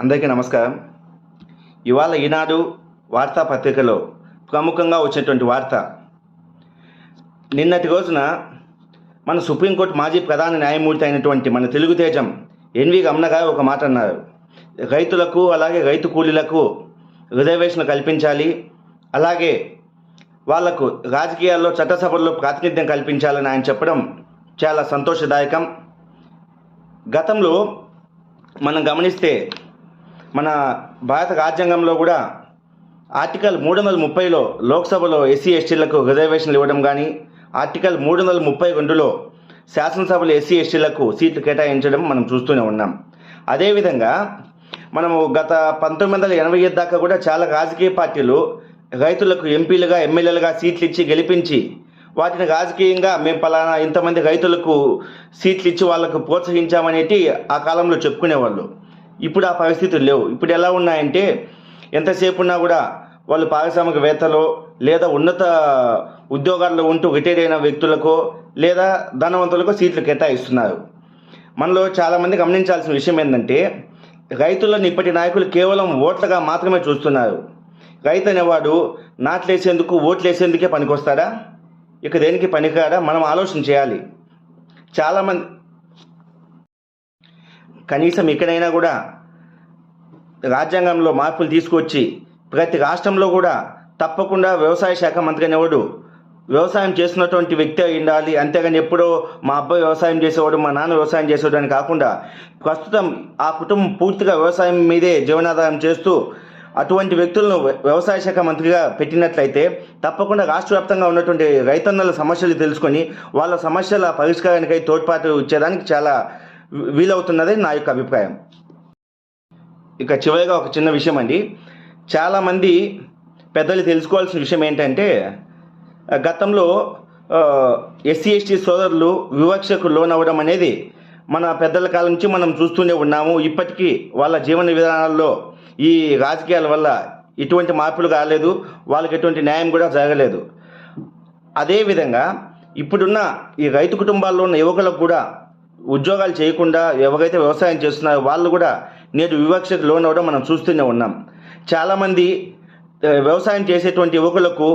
అందరికీ నమస్కారం. ఇవాళ ఈనాడు వార్తాపత్రికలో ప్రముఖంగా వచ్చినటువంటి వార్త. నిన్నటి రోజున మన సుప్రీంకోర్టు మాజీ ప్రధాన న్యాయమూర్తి అయినటువంటి మన తెలుగుతేజం ఎన్వి రమణ గారు ఒక మాట అన్నారు. రైతులకు అలాగే రైతు కూలీలకు రిజర్వేషన్ కల్పించాలి. అలాగే వాళ్ళకు రాజకీయాల్లో చట్టసభల్లో ప్రాతినిధ్యం కల్పించాలని ఆయన చెప్పడం చాలా సంతోషదాయకం. గతంలో మనం గమనిస్తే మన భారత రాజ్యాంగంలో కూడా ఆర్టికల్ మూడు వందల ముప్పైలో లోక్సభలో ఎస్సీ ఎస్టీలకు రిజర్వేషన్లు ఇవ్వడం కానీ ఆర్టికల్ మూడు వందల ముప్పై రెండులో శాసనసభలో ఎస్సీ ఎస్టీలకు సీట్లు కేటాయించడం మనం చూస్తూనే ఉన్నాం. అదేవిధంగా మనము గత పంతొమ్మిది వందల ఎనభై ఐదు దాకా కూడా చాలా రాజకీయ పార్టీలు రైతులకు ఎంపీలుగా ఎమ్మెల్యేలుగా సీట్లు ఇచ్చి గెలిపించి వాటిని రాజకీయంగా మేము పలానా ఇంతమంది రైతులకు సీట్లు ఇచ్చి వాళ్ళకు ప్రోత్సహించామనేటి ఆ కాలంలో చెప్పుకునేవాళ్ళు. ఇప్పుడు ఆ పరిస్థితులు లేవు. ఇప్పుడు ఎలా ఉన్నాయంటే ఎంతసేపు ఉన్నా కూడా వాళ్ళు పారిశ్రామికవేత్తలు లేదా ఉన్నత ఉద్యోగాల్లో ఉంటూ రిటైర్ అయిన వ్యక్తులకు లేదా ధనవంతులకు సీట్లు కేటాయిస్తున్నారు. మనలో చాలామంది గమనించాల్సిన విషయం ఏంటంటే రైతులను ఇప్పటి నాయకులు కేవలం ఓట్లుగా మాత్రమే చూస్తున్నారు. రైతు అనేవాడు నాట్లేసేందుకు ఓట్లేసేందుకే పనికొస్తాడా? ఇక దేనికి పనికిరాడా? మనం ఆలోచన చేయాలి. చాలామంది కనీసం ఇక్కడైనా కూడా రాజ్యాంగంలో మార్పులు తీసుకొచ్చి ప్రతి రాష్ట్రంలో కూడా తప్పకుండా వ్యవసాయ శాఖ మంత్రి అనేవాడు వ్యవసాయం చేస్తున్నటువంటి వ్యక్తి అయి ఉండాలి. అంతేగాని ఎప్పుడో మా అబ్బాయి వ్యవసాయం చేసేవాడు మా నాన్న వ్యవసాయం చేసేవాడు అని కాకుండా ప్రస్తుతం ఆ కుటుంబం పూర్తిగా వ్యవసాయం మీదే జీవనాధారం చేస్తూ అటువంటి వ్యక్తులను వ్యవసాయ శాఖ మంత్రిగా పెట్టినట్లయితే తప్పకుండా రాష్ట్ర వ్యాప్తంగా ఉన్నటువంటి రైతన్నల సమస్యలు తెలుసుకొని వాళ్ళ సమస్యల పరిష్కారానికై తోడ్పాటు ఇచ్చేదానికి చాలా వీలవుతున్నది నా యొక్క అభిప్రాయం. ఇక చివరిగా ఒక చిన్న విషయం అండి చాలామంది పెద్దలు తెలుసుకోవాల్సిన విషయం ఏంటంటే గతంలో ఎస్సీ ఎస్టీ సోదరులు వివక్షకు లోనవ్వడం అనేది మన పెద్దల కాలం నుంచి మనం చూస్తూనే ఉన్నాము. ఇప్పటికీ వాళ్ళ జీవన విధానాల్లో ఈ రాజకీయాల వల్ల ఎటువంటి మార్పులు కాలేదు. వాళ్ళకి ఎటువంటి న్యాయం కూడా జరగలేదు. అదేవిధంగా ఇప్పుడున్న ఈ రైతు కుటుంబాల్లో ఉన్న యువకులకు కూడా ఉద్యోగాలు చేయకుండా ఎవరైతే వ్యవసాయం చేస్తున్నారో వాళ్ళు కూడా నేడు వివక్షకు లోనవడం మనం చూస్తూనే ఉన్నాం. చాలామంది వ్యవసాయం చేసేటువంటి యువకులకు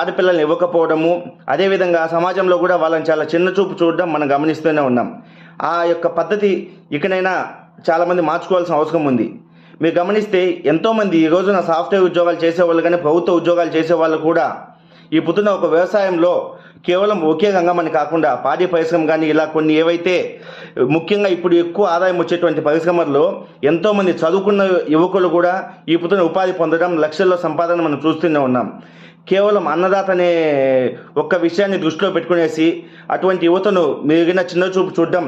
ఆడపిల్లల్ని ఇవ్వకపోవడము అదేవిధంగా సమాజంలో కూడా వాళ్ళని చాలా చిన్న చూపు చూడడం మనం గమనిస్తూనే ఉన్నాం. ఆ యొక్క పద్ధతి ఇకనైనా చాలామంది మార్చుకోవాల్సిన అవసరం ఉంది. మీరు గమనిస్తే ఎంతోమంది ఈ రోజున సాఫ్ట్వేర్ ఉద్యోగాలు చేసేవాళ్ళు కానీ ప్రభుత్వ ఉద్యోగాలు చేసేవాళ్ళు కూడా ఈ పొద్దున ఒక వ్యవసాయంలో కేవలం ఒకే రంగమని కాకుండా పాడి పరిశ్రమ కానీ ఇలా కొన్ని ఏవైతే ముఖ్యంగా ఇప్పుడు ఎక్కువ ఆదాయం వచ్చేటువంటి పరిశ్రమల్లో ఎంతోమంది చదువుకున్న యువకులు కూడా ఈ పుత్రుని ఉపాధి పొందడం లక్షల్లో సంపాదన మనం చూస్తూనే ఉన్నాం. కేవలం అన్నదాత అనే ఒక్క విషయాన్ని దృష్టిలో పెట్టుకునేసి అటువంటి యువతను మిగిలిన చిన్న చూపు చూడడం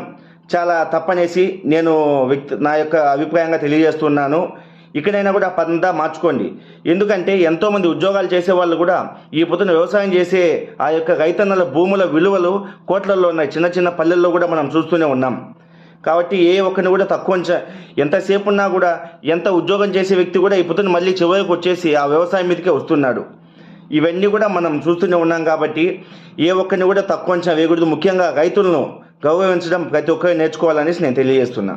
చాలా తప్పనేసి నేను వ్యక్తి నా యొక్క అభిప్రాయంగా తెలియజేస్తున్నాను. ఇక్కడైనా కూడా పదంతా మార్చుకోండి. ఎందుకంటే ఎంతోమంది ఉద్యోగాలు చేసే వాళ్ళు కూడా ఈ పొద్దున వ్యవసాయం చేసే ఆ యొక్క రైతన్నల భూముల విలువలు కోట్లలో ఉన్నాయి. చిన్న చిన్న పల్లెల్లో కూడా మనం చూస్తూనే ఉన్నాం. కాబట్టి ఏ ఒక్కరిని కూడా తక్కువ ఎంతసేపు ఉన్నా కూడా ఎంత ఉద్యోగం చేసే వ్యక్తి కూడా ఈ పొద్దున మళ్ళీ చివరికి వచ్చేసి ఆ వ్యవసాయం మీదకే వస్తున్నాడు. ఇవన్నీ కూడా మనం చూస్తూనే ఉన్నాం కాబట్టి ఏ ఒక్కరిని కూడా తక్కువ అంచనా వేయకూడదు. ముఖ్యంగా రైతులను గౌరవించడం ప్రతి ఒక్కరు నేర్చుకోవాలనేసి నేను తెలియజేస్తున్నా.